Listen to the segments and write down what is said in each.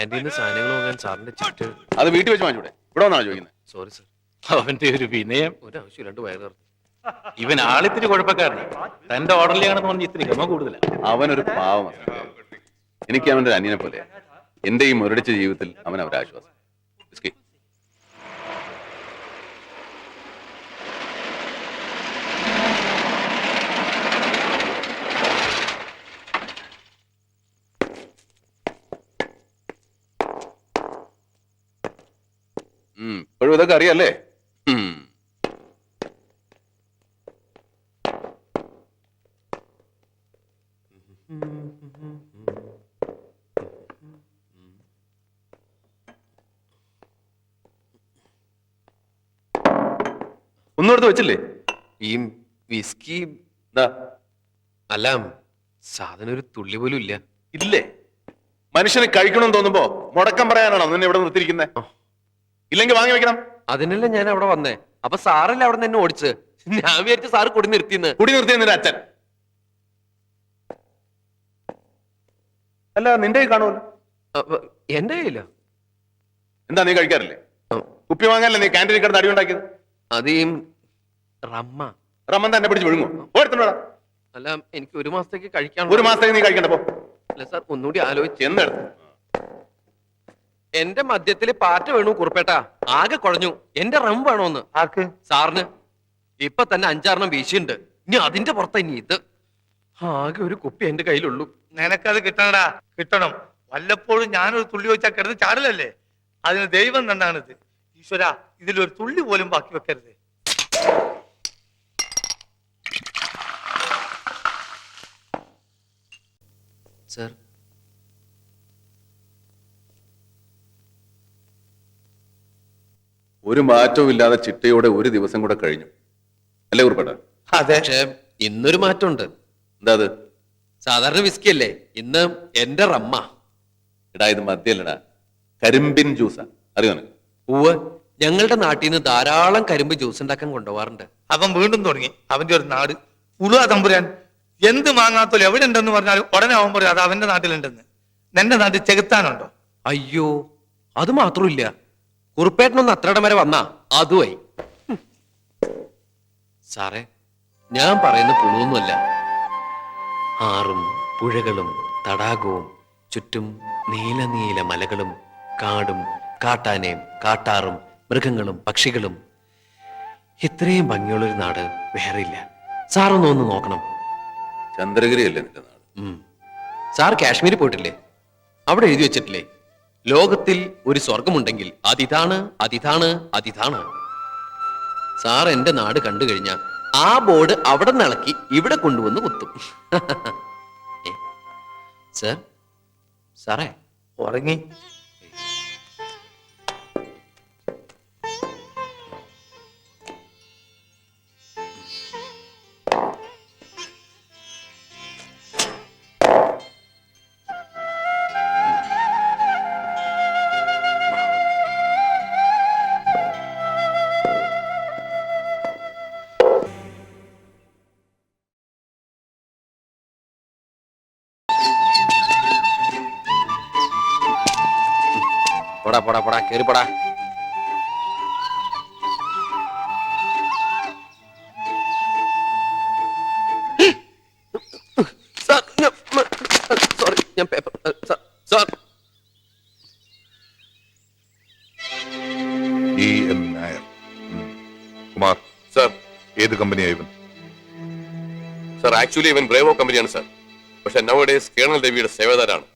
ക്യാന്റീനിൽ സാധനങ്ങൾ വാങ്ങാൻ സാറിന്റെ ചിറ്റ് അത് വീട്ടിൽ വെച്ച് വാങ്ങിച്ചൂടെ? ഇവിടെ വന്നാണ് ചോദിക്കുന്നത് സോറി സർ അവന്റെ ഒരു വിനയം ഒരു ആവശ്യം രണ്ട് വയറ്. ഇവൻ ആളിത്തിരി കുഴപ്പക്കാരൻ തന്റെ ഓർഡറിലാണെന്ന് പറഞ്ഞ് ഇത്തിരി ഗമ കൂടുതലാണ് അവനൊരു പാവം എനിക്ക് അവന്റെ അനിയനെ പോലെ എന്റെ ഈ മുരടിച്ച ജീവിതത്തിൽ അവൻ അവരാശ്വാസം. ഇപ്പോഴും ഇതൊക്കെ അറിയാല്ലേ. ഒന്നും എടുത്ത് വെച്ചില്ലേ? ഈ വിസ്കി അല്ല സാധനം ഒരു തുള്ളി പോലും ഇല്ല. ഇല്ലേ? മനുഷ്യന് കഴിക്കണം തോന്നുമ്പോ മുടക്കം പറയാനാണോ നിന്നെ ഇവിടെ നിർത്തിയിരിക്കുന്നത് ഇല്ലെങ്കിൽ വാങ്ങി വെക്കണം. അതിനല്ലേ ഞാൻ അവിടെ വന്നേ. അപ്പൊ സാറല്ലേ അവിടെ നിന്ന് എന്നെ ഓടിച്ച്? ഞാൻ വിചാരിച്ചു സാറ് കുടി നിർത്തിന്ന്. കുടി നിർത്തിയ അച്ഛൻ. അല്ല നിന്റെ കയ്യിൽ കാണുമല്ലോ. അപ്പൊ എന്റെ കയ്യിലോ? എന്താ നീ കഴിക്കാറില്ലേ? ഉപ്പി കുപ്പി വാങ്ങാനല്ലേ നീ ക്യാന്റീനിൽ കിടന്ന് അടി ഉണ്ടാക്കിയത്? അത് ഈ റമ്മ. റമ്മൻ തന്നെ പിടിച്ച് വിഴുങ്ങും. അല്ല എനിക്ക് ഒരു മാസത്തേക്ക് കഴിക്കാൻ ഒരു മാസത്തേക്ക് നീ കഴിക്കണ്ട പോ. അല്ല സാർ ഒന്നുകൂടി ആലോചിച്ച്. ചെന്നെടുത്ത്. എന്റെ മദ്യത്തിൽ പാറ്റ വേണു കുറുപ്പേട്ട. ആകെ കുഴഞ്ഞു. എന്റെ റം വേണോന്ന്. ആർക്ക്? സാറിന്. ഇപ്പൊ തന്നെ അഞ്ചാറെണ്ണം വീശിയുണ്ട്. ഇനി അതിന്റെ പുറത്ത ഇനി ഇത്. ആകെ ഒരു കുപ്പി എന്റെ കയ്യിലുള്ളൂ. നിനക്കത് കിട്ടണടാ. കിട്ടണം. വല്ലപ്പോഴും ഞാനൊരു തുള്ളി വെച്ചാൽ കിടന്ന് ചാടലല്ലേ? അതിന് ദൈവം തന്നാണിത്. ഈശ്വര ഇതിലൊരു തുള്ളി പോലും ബാക്കി വെക്കരുത്. സാർ ഒരു മാറ്റവും ഇല്ലാതെ ചിട്ടയോടെ ഒരു ദിവസം കൂടെ കഴിഞ്ഞു. അല്ലേ കുറിപ്പേട്ട അതെ. പക്ഷേ ഇന്നൊരു മാറ്റമുണ്ട്. എന്താ അത്? സാധാരണ വിസ്കി അല്ലേ? ഇന്ന് എന്റെ റമ്മ. എടാ ഇത് മദ്യല്ലടാ. കരിമ്പിൻ ജ്യൂസാ. അറിയോ നിനക്ക്? പൂവ് ഞങ്ങളുടെ നാട്ടിൽ നിന്ന് ധാരാളം കരിമ്പ് ജ്യൂസ് ഉണ്ടാക്കാൻ കൊണ്ടുപോകാറുണ്ട് അവൻ വീണ്ടും തുടങ്ങി. അവന്റെ ഒരു നാട്. ഉളുവ തമ്പുരാൻ എന്ത് മാങ്ങാത്തോലും എവിടെ ഉണ്ടെന്ന് പറഞ്ഞാലും ഉടനെ അവൻ പറയും അത് അവന്റെ നാട്ടിലുണ്ടെന്ന്. നിന്റെ നാട്ടിൽ ചെകുത്താനുണ്ടോ? അയ്യോ അത് മാത്രമില്ല കുറുപ്പേട്ടനൊന്ന് അത്രയുടെ വരെ വന്നാ അതുമായി. സാറേ ഞാൻ പറയുന്ന പുഴുവൊന്നുമല്ല ആറും പുഴകളും തടാകവും ചുറ്റും നീല നീല മലകളും കാടും കാട്ടാനയും കാട്ടാറും മൃഗങ്ങളും പക്ഷികളും. ഇത്രയും ഭംഗിയുള്ളൊരു നാട് വേറെയില്ല. സാറൊന്ന് ഒന്ന് നോക്കണം. ചന്ദ്രഗിരി അല്ലേ നിന്റെ നാട്? ഉം. സാർ കാശ്മീരിൽ പോയിട്ടില്ലേ? അവിടെ എഴുതി വെച്ചിട്ടില്ലേ? ലോകത്തിൽ ഒരു സ്വർഗമുണ്ടെങ്കിൽ അതിതാണ് അതിതാണ് അതിതാണ്. സാർ എന്റെ നാട് കണ്ടു കഴിഞ്ഞാ ആ ബോർഡ് അവിടെ നിളക്കി ഇവിടെ കൊണ്ടുവന്ന് കുത്തും. സാറേ. ഉറങ്ങി. പോടാ പോടാ പോടാ കേറി പോടാ. സാർ സോറി ഞാൻ paper sir E M Nair. Kumar sir ഏത് കമ്പനിയാ ഇവൻ? സർ ആക്ച്വലി ഇവൻ ബ്രേവോ കമ്പനിയാണ് സർ. പക്ഷെ നോ ഡേസ് കേണൽ രവിയുടെ സേവദാരാണ്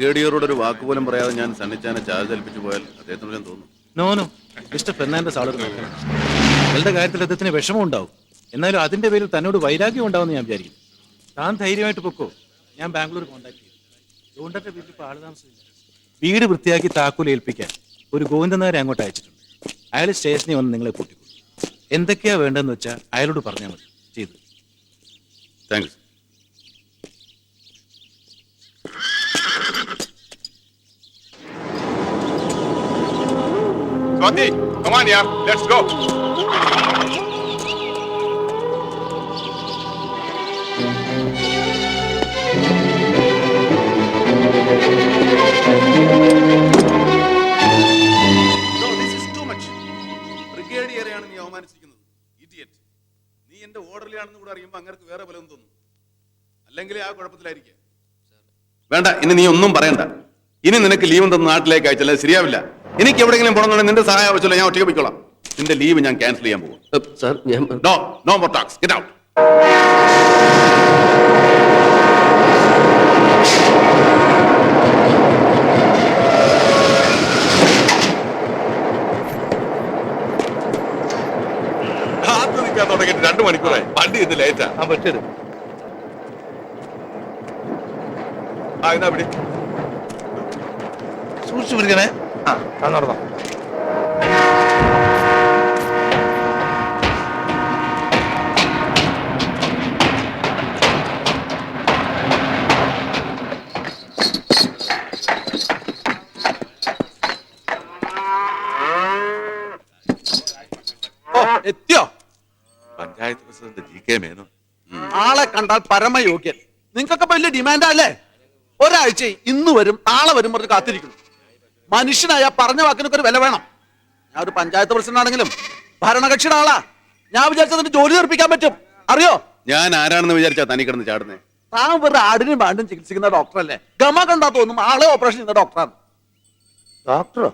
ബ്രിഗേഡിയറോട് ഒരു വാക്ക് പോലും പറയാതെ ഞാൻ സണ്ണിച്ചാനെ ചാർജ് ഏൽപ്പിച്ചു പോയാൽ അദ്ദേഹത്തിന് ഞാൻ തോന്നുന്നു നോ നോ മിസ്റ്റർ ഫെർണാണ്ടസ് ആളൊരു നിങ്ങളുടെ കാര്യത്തിൽ അദ്ദേഹത്തിന് വിഷമം ഉണ്ടാവും. എന്നാലും അതിന്റെ പേരിൽ തന്നോട് വൈരാഗ്യം ഉണ്ടാവുമെന്ന് ഞാൻ വിചാരിക്കും താൻ ധൈര്യമായിട്ട് പൊക്കോ? ഞാൻ ബാംഗ്ലൂർ കോൺടാക്ട് ചെയ്യും. ജോണ്ടന്റെ വീട്ടിൽ ഇപ്പോൾ ആൾ വീട് വൃത്തിയാക്കി താക്കോൽ ഏൽപ്പിക്കാൻ ഒരു ഗോവിന്ദനാരെ അങ്ങോട്ട് അയച്ചിട്ടുണ്ട്. അയാൾ സ്റ്റേഷനിൽ വന്ന് നിങ്ങളെ കൂട്ടിക്കൊള്ളു എന്തൊക്കെയാ വേണ്ടതെന്ന് വെച്ചാൽ അയാളോട് പറഞ്ഞാൽ മതി. ചെയ്തു. Thanks Swathi come on, let's go ബ്രിഗേഡിയറെയാണ് നീ അവമാനിച്ചിരിക്കുന്നത്? ഇഡിയറ്റ് നീ എന്റെ ഓർഡറിലാണെന്ന് കൂടെ അറിയുമ്പോൾ അങ്ങനെ വേറെ ബലം തോന്നും. അല്ലെങ്കിൽ ആ കുഴപ്പത്തിലായിരിക്കും. വേണ്ട ഇനി നീ ഒന്നും പറയണ്ട. ഇനി നിനക്ക് ലീവ് തന്ന നാട്ടിലേക്ക് അയച്ചല്ലേ ശരിയാവില്ല. എനിക്ക് എവിടെയെങ്കിലും പോകണമെന്നുണ്ടെങ്കിൽ നിന്റെ സഹായം ആവശ്യമില്ല ഞാൻ ഒറ്റയ്ക്ക് പോയിക്കോളാം. നിന്റെ ലീവ് ഞാൻ ക്യാൻസൽ ചെയ്യാൻ പോകും സാർ ഞാൻ no no more tax get out തുടങ്ങിയിട്ട് രണ്ടു മണിക്കൂറായി. വണ്ടി ഇന്ന് ലേറ്റാ ആ. പറ്റരുത് ആ എന്നാ പിടി. സൂക്ഷിച്ചു പിടിക്കണേ ആ. ആ നടന്നോ. എത്തിയോ? Panchayat president G K Menon. ആളെ കണ്ടാൽ പരമയോഗ്യൻ. നിങ്ങൾക്കൊക്കെ വലിയ ഡിമാൻഡാ അല്ലേ? ഒരാഴ്ച ഇന്ന് വരും നാളെ വരും പറഞ്ഞ് കാത്തിരിക്കുന്നു. മനുഷ്യനായ പറഞ്ഞ വാക്കിനൊക്കെ ഒരു വില വേണം. ഞാൻ ഒരു പഞ്ചായത്ത് പ്രസിഡന്റ് ആണെങ്കിലും ഭരണകക്ഷിയുടെ ആളാ. ഞാൻ വിചാരിച്ചതിന് ജോലി തീർപ്പിക്കാൻ പറ്റും. അറിയോ? ഞാൻ ആരാണെന്ന് വിചാരിച്ചാ തനി കിടന്ന് ചാടുന്നേ. താൻ വെറുതെ ആടിനും പാണ്ടും ചികിത്സിക്കുന്ന ഡോക്ടറല്ലേ? ഗമ കണ്ടാ തോന്നും ആളെ ഓപ്പറേഷൻ ചെയ്യുന്ന ഡോക്ടറാണ്. ഡോക്ടറോ?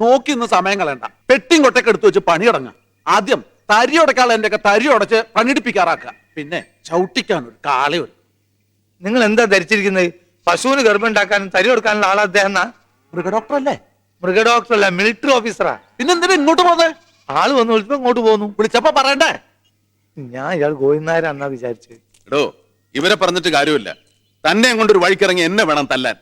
നോക്കി ഇന്ന് സമയം കളയണ്ട. പെട്ടിയും കൊട്ടൊക്കെ എടുത്തു വെച്ച് പണി തുടങ്ങാം ആദ്യം തരി ഉടക്കാൾ എന്റെ ഒക്കെ തരി ഉടച്ച് പണിയെടുപ്പിക്കാറാക്കുക. പിന്നെ ചവിട്ടിക്കാൻ ഒരു കാളയൊരു. നിങ്ങൾ എന്താ ധരിച്ചിരിക്കുന്നത്? പശുവിന് ഗർഭം ഉണ്ടാക്കാനും തരി കൊടുക്കാനുള്ള ആളാ അദ്ദേഹം എന്നാ? മൃഗ ഡോക്ടറല്ലേ? മൃഗ ഡോക്ടറല്ല മിലിറ്ററി ഓഫീസറാ പിന്നെന്തിനാ ഇങ്ങോട്ട് പോകുന്നത് ആൾ വന്ന് വിളിച്ചപ്പോ ഇങ്ങോട്ട് പോന്നു. വിളിച്ചപ്പോ പറയണ്ടേ? ഞാൻ ഇയാൾ ഗോവിന്ദാരാന്നാ വിചാരിച്ചത് എടോ ഇവരെ പറഞ്ഞിട്ട് കാര്യമില്ല. തന്നെ കൊണ്ട് ഒരു വഴിക്കിറങ്ങി എന്നെ വേണം തല്ലാൻ.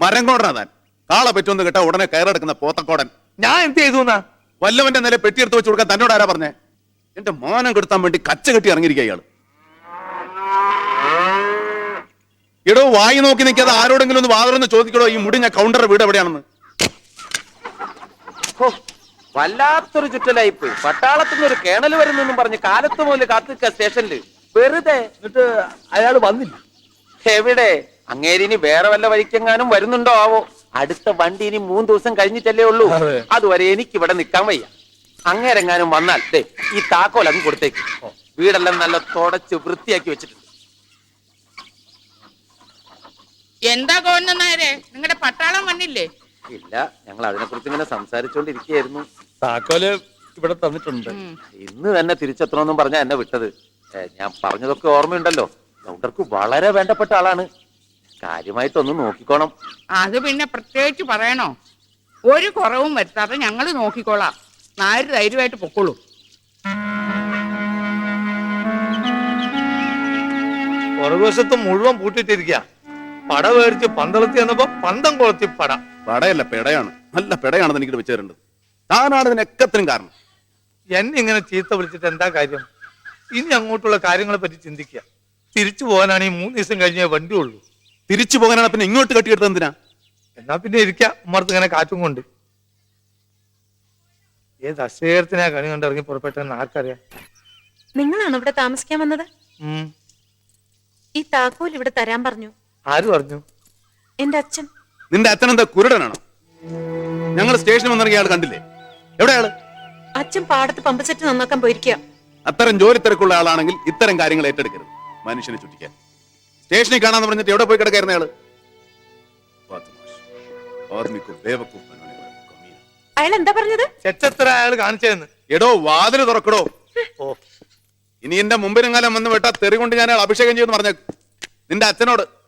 മരം കോടനാ താൻ. കാളെ പറ്റുമെന്ന് കേട്ടാ ഉടനെ കയറെടുക്കുന്ന പോത്തക്കോടൻ. ഞാൻ എന്ത് ചെയ്തു എന്നാ? വല്ലവന്റെ നില പെട്ടിയെടുത്ത് വെച്ച് കൊടുക്കാൻ തന്നോട് ആരാ പറഞ്ഞേ? എന്റെ മാനം കെടുത്താൻ വേണ്ടി കച്ച കെട്ടി ഇറങ്ങിയിരിക്കുക ഇയാൾ. എടോ വായി നോക്കി നിൽക്കാതെ ആരോടെങ്കിലും ഒന്ന് വാതിലൊന്ന് ചോദിക്കടോ ഈ മുടിഞ്ഞ കൗണ്ടർ വീട് എവിടെയാണെന്ന്? വല്ലാത്തൊരു ചുറ്റലൈപ്പ് പട്ടാളത്തിൽ നിന്ന് ഒരു കേണൽ വരുന്നെന്നും പറഞ്ഞ് കാലത്ത് മുതൽ കാത്തു നിൽക്കുക സ്റ്റേഷനിൽ. വെറുതെ എന്നിട്ട് അയാൾ വന്നില്ല. എവിടെ? അങ്ങേരിനി വേറെ വല്ല വഴിക്കെങ്ങാനും വരുന്നുണ്ടോ ആവോ? അടുത്ത വണ്ടി ഇനി മൂന്ന് ദിവസം കഴിഞ്ഞിട്ടല്ലേ ഉള്ളൂ. അതെ. അതുവരെ എനിക്ക് ഇവിടെ നിൽക്കാൻ വയ്യ. അങ്ങേരെങ്ങാനും വന്നാൽ ദേ ഈ താക്കോൽ അങ്ങ് കൊടുത്തേക്ക്. വീടെല്ലാം നല്ല തുടച്ച് വൃത്തിയാക്കി വെച്ചിട്ടുണ്ട്. എന്താ ഗവർണർമാരെ നിങ്ങളുടെ പട്ടാളം വന്നില്ലേ? ഇല്ല ഞങ്ങൾ അതിനെ കുറിച്ച് ഇങ്ങനെ സംസാരിച്ചോണ്ടിരിക്കുന്നു താക്കോൽ ഇവിടെ തന്നിട്ടുണ്ട്. ഇന്ന് തന്നെ തിരിച്ചെത്തണമെന്നും പറഞ്ഞാ എന്നെ വിട്ടത്. ഞാൻ പറഞ്ഞതൊക്കെ ഓർമ്മയുണ്ടല്ലോ. ഗൗണ്ടർക്ക് വളരെ വേണ്ടപ്പെട്ട ആളാണ്. കാര്യമായിട്ടൊന്ന് നോക്കിക്കോണം. അത് പിന്നെ പ്രത്യേകിച്ച് പറയണോ? ഒരു കുറവും വരുത്താതെ ഞങ്ങൾ നോക്കിക്കോളാം. നായർ ധൈര്യമായിട്ട് പൊക്കോളൂ. പുറകുവശത്ത് മുഴുവൻ പൂട്ടിട്ടിരിക്കുക പട മേടിച്ച് പന്തളത്തി എന്നപ്പോ പന്തം കൊളത്തി പട. പടയല്ല പെടയാണ്. നല്ല പെടയാണെന്ന് എനിക്ക് വെച്ചേരണ്ടത് തരേണ്ടത് താനാണ് ഇതിനൊക്കത്തിനും കാരണം. എന്നെ ഇങ്ങനെ ചീത്ത വിളിച്ചിട്ട് എന്താ കാര്യം? ഇനി അങ്ങോട്ടുള്ള കാര്യങ്ങളെ പറ്റി ചിന്തിക്കുക. തിരിച്ചു പോകാനാണ് ഈ മൂന്ന് ദിവസം കഴിഞ്ഞേ വണ്ടി ഉള്ളൂ തിരിച്ചു പോകാനാണ് പിന്നെ ഇങ്ങോട്ട് കെട്ടിയെടുത്തത് എന്തിനാ? എന്നാ പിന്നെ ഇരിക്കാം. ഉമ്മർത്ത് ഇങ്ങനെ കാറ്റും കൊണ്ട്. ഏത് അശ്വേരത്തിനാ കണി കണ്ട് ഇറങ്ങി പുറപ്പെട്ടെന്ന് ആർക്കറിയാം? നിങ്ങളാണ് ഇവിടെ താമസിക്കാൻ വന്നത്? ഈ താക്കോൽ ഇവിടെ തരാൻ പറഞ്ഞു. ആര് പറഞ്ഞു? എന്റെ അച്ഛൻ. നിന്റെ അച്ഛൻ എന്താ കുരുടനാണോ? ഞങ്ങൾ സ്റ്റേഷനിൽ വന്നിറങ്ങിയ ആൾ കണ്ടില്ലേ? എവിടെയാൾ അച്ഛൻ പാടത്ത് പമ്പ് സെറ്റ് നന്നാക്കാൻ പോയിരിക്കുക അത്തരം ജോലി തിരക്കുള്ള ആളാണെങ്കിൽ ഇത്തരം കാര്യങ്ങൾ ഏറ്റെടുക്കരുത്. മനുഷ്യനെ ചുറ്റിക്കാൻ. സ്റ്റേഷനിൽ കാണാന്ന് പറഞ്ഞിട്ട് എവിടെ പോയി കിടക്കായിരുന്ന ആൾ. അയാൾ എന്താ പറഞ്ഞത്? ചെച്ചത്ര അയാൾ കാണിച്ചതെന്ന്. എടോ വാതിൽ തുറക്കടോ. ഓ. ഇനി എന്റെ മുമ്പിനും കാലം വന്ന് വിട്ടാ തെറി കൊണ്ട് ഞാൻ അയാൾ അഭിഷേകം ചെയ്യുമെന്ന് പറഞ്ഞേക്കും നിന്റെ അച്ഛനോട്.